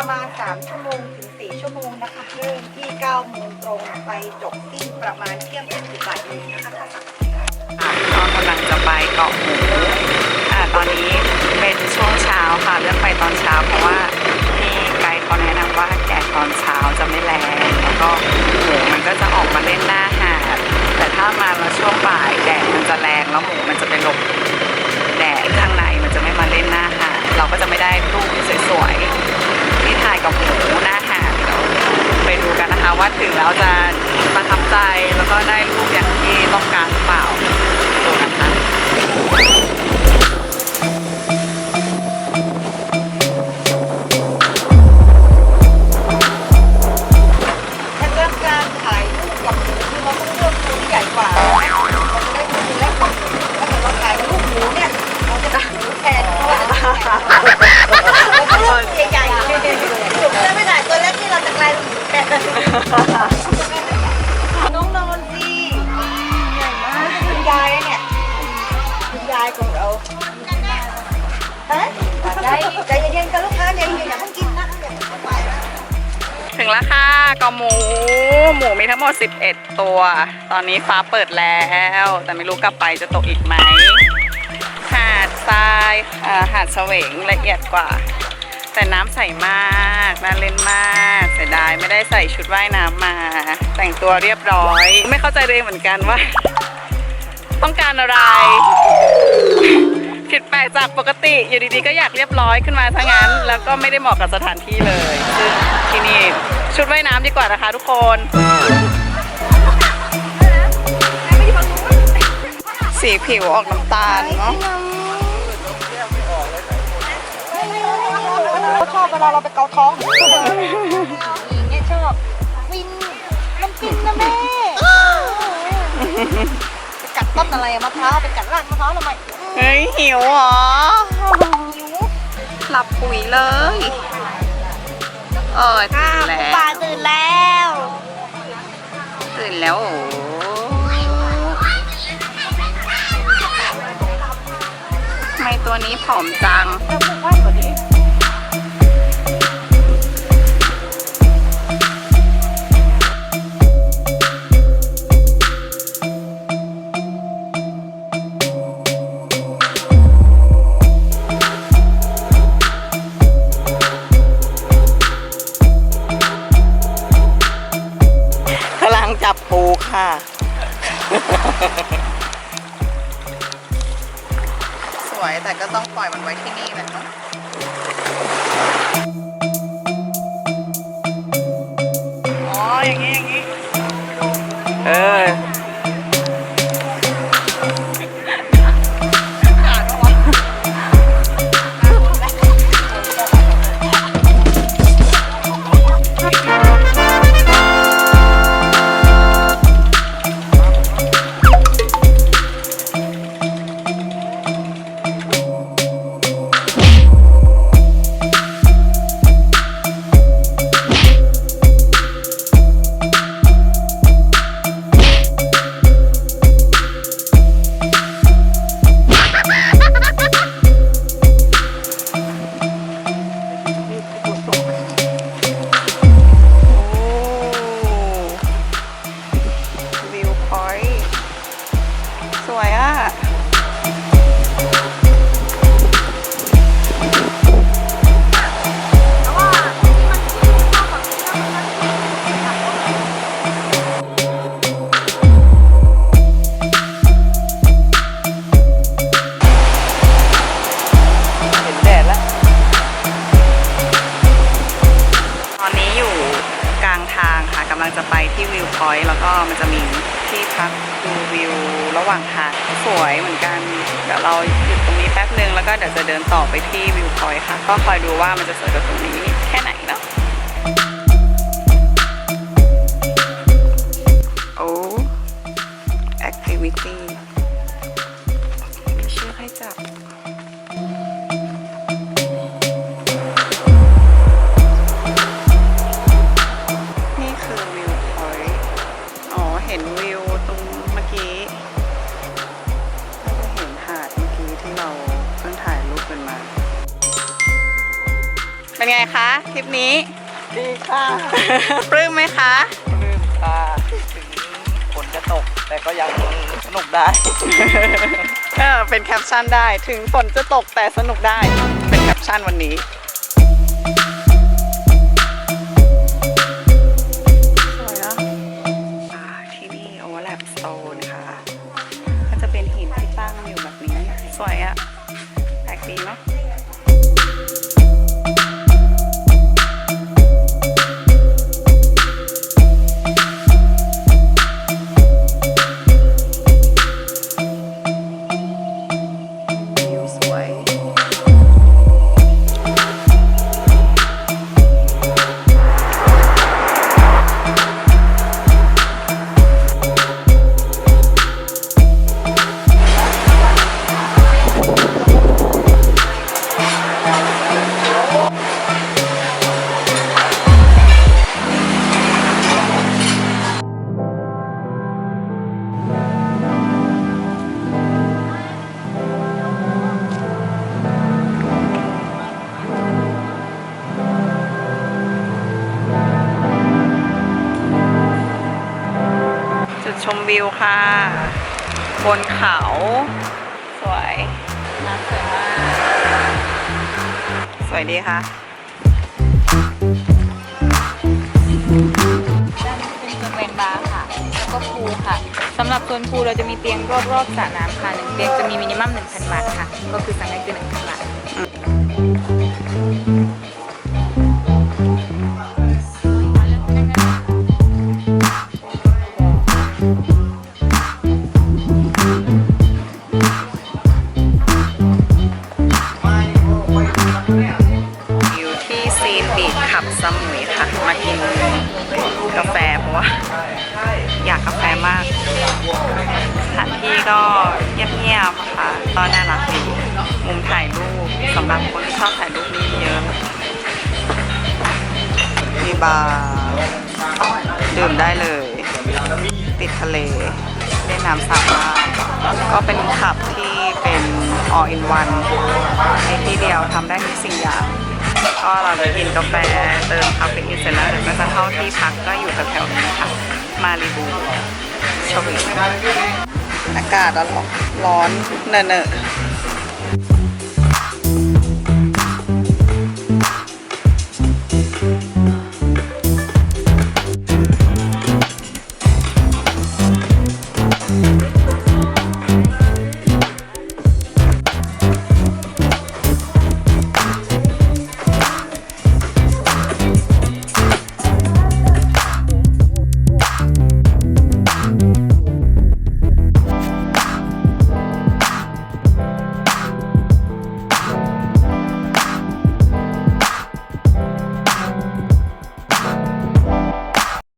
ประมาณ 3 ชั่วโมงถึง 4 ชั่วโมงนะคะ เริ่มที่9โมงตรงไปจบที่ประมาณเที่ยงคืนถึงบ่ายโมงนะคะค่ะก็กำลังจะไปเกาะหมูอ่าตอนนี้เป็นช่วงเช้าค่ะเลือกไปตอนเช้าเพราะว่าที่ไกด์เขาแนะนำว่าแดดตอนเช้าจะไม่แรง แล้วก็หมูมันก็จะออกมาเล่นหน้าหาดแต่ถ้ามาแล้วช่วงบ่ายแดดมันจะแรงแล้วหมูมันจะไปหลบแดดข้างในมันจะไม่มาเล่นหน้าหาดเราก็จะไม่ได้รูปสวย ว่าถึงแล้วจะประทับใจแล้วก็ได้รูปอย่างที่ต้องการหรือเปล่า น้องนอนสิใหญ่มากคุณยายเนี่ยคุณยายของเราฮะใจใจเย็นๆกันลูกค้าใจเย็นๆอย่าเพิ่งกินนะอย่าเพิ่งไปนะถึงแล้วค่ะกอหมู หมูมีทั้งหมด 11 ตัว ตอนนี้ฟ้าเปิดแล้ว แต่ไม่รู้กลับไปจะตกอีกไหม หาดทรายหาดเสวงละเอียดกว่า แต่น้ำใสมากน่าเล่นมากเสียดายไม่ได้ใส่ชุดว่ายน้ำมา แต่งตัวเรียบร้อย ไม่เข้าใจเลยเหมือนกันว่า ต้องการอะไร ผิดแปลกจากปกติ อยู่ดีๆก็อยากเรียบร้อยขึ้นมาซะงั้น แล้วก็ไม่ได้เหมาะกับสถานที่เลยซึ่งที่นี่ชุดว่ายน้ำดีกว่านะคะทุกคนสีผิวออกน้ำตาลเนาะ เขาชอบเวลาเราไปเกาท้องเนี่ยชอบฟินมันฟินนะแม่ไปกัดต้นอะไรอะมะพร้าวไปกัดรากมะพร้าวทำไมเฮ้ยหิวเหรอหิวหลับปุ๋ยเลยเออตื่นแล้วป่าตื่นแล้ว ตื่นแล้วโอ้ทำไมตัวนี้ผอมจัง ค่ะ สวยแต่ก็ต้องปล่อยมันไว้ที่นี่แหละเนาะอ๋ออย่างนี้อย่างนี้ เออำลังจะไปที่วิวพอยต์แล้วก็มันจะมีที่พักดูวิวระหว่างทางสวยเหมือนกันเดี๋ยวเราหยุดตรงนี้แป๊บนึงแล้วก็เดี๋ยวจะเดินต่อไปที่วิวพอยต์ค่ะ ก็คอยดูว่ามันจะสวยกว่าตรงนี้แค่ไหนเนาะ เห็นวิวตรงเมื่อกี้ก็จะเห็นหาดเมื่อกี้ที่เราเพิ่งถ่ายรูปกันมาคเป็นไงคะทริปนี้ ดีค่ะปลื้มไหมคะ ลืมค่ะถึงฝนจะตก แต่ก็ยังสนุกได้ เออเป็นแคปชั่นได้ถึงฝนจะตกแต่สนุกได้ เป็นแคปชั่นวันนี้ โอเวอร์แลปสโตนค่ะ ก็จะเป็นหินที่ตั้งอยู่แบบนี้ สวยอะแปลกดีเนาะ ค่ะ บนเขา สวยน้ำสวยมากสวยดีค่ะด้านนี้เป็นโซนเวนบาร์ค่ะ แล้วก็พูลค่ะสำหรับโซนพูลเราจะมีเตียงรอบๆสระน้ำค่ะหนึ่งเตียงจะมีมินิมัม1,000บาทค่ะ ก็คือสั่งได้คือ1,000บาท สมุยค่ะ มากินกาแฟเพราะว่าอยากกาแฟมากสถานที่ก็เงียบๆค่ะตอนน่ารักดีมุมถ่ายรูปสำหรับคนที่ชอบถ่ายรูปนี่เยอะมีบาร์ดื่มได้เลย ติดทะเลเล่นน้ำสระว่าก็เป็นขับที่เป็น all in one ในที่เดียวทำได้ทุกสิ่งอย่าง ก็เราจะกินกาแฟเติมคาเฟอีนเสร็จแล้วเดี๋ยวก็จะเข้าที่พักก็อยู่แถวๆนี้ค่ะ มาริบูชวิตอากาศร้อนร้อนเนอะ